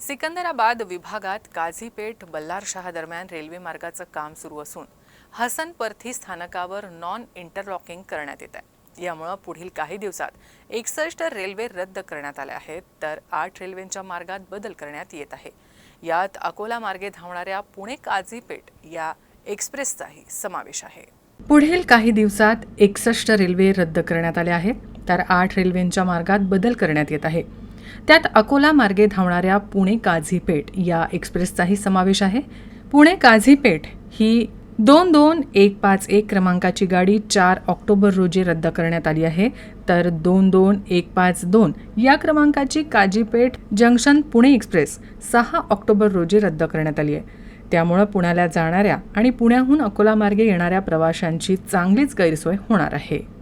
सिकंदराबाद विभागात काझीपेठ बल्लारशहा दरम्यान रेल्वे मार्गाचं काम सुरू असून हसनपर्थी स्थानकावर नॉन इंटरलॉकिंग करण्यात येत आहे. यामुळं पुढील काही दिवसात एकसष्ट रेल्वे रद्द करण्यात आल्या आहेत तर आठ रेल्वेंच्या मार्गात बदल करण्यात येत आहे. यात अकोला मार्गे धावणाऱ्या पुणे काझीपेठ या एक्सप्रेसचाही समावेश आहे. पुढील काही दिवसात एकसष्ट रेल्वे रद्द करण्यात आल्या आहेत तर आठ रेल्वेंच्या मार्गात बदल करण्यात येत आहे. त्यात अकोला मार्गे धावणाऱ्या पुणे काझीपेठ या एक्सप्रेसचाही समावेश आहे. पुणे काझीपेठ ही दोन दोन एक पाच एक क्रमांकाची गाडी चार ऑक्टोबर रोजी रद्द करण्यात आली आहे. तर दोन दोन एक पाच दोन या क्रमांकाची काझीपेठ जंक्शन पुणे एक्सप्रेस सहा ऑक्टोबर रोजी रद्द करण्यात आली आहे. त्यामुळं पुण्याला जाणाऱ्या आणि पुण्याहून अकोला मार्गे येणाऱ्या प्रवाशांची चांगलीच गैरसोय होणार आहे.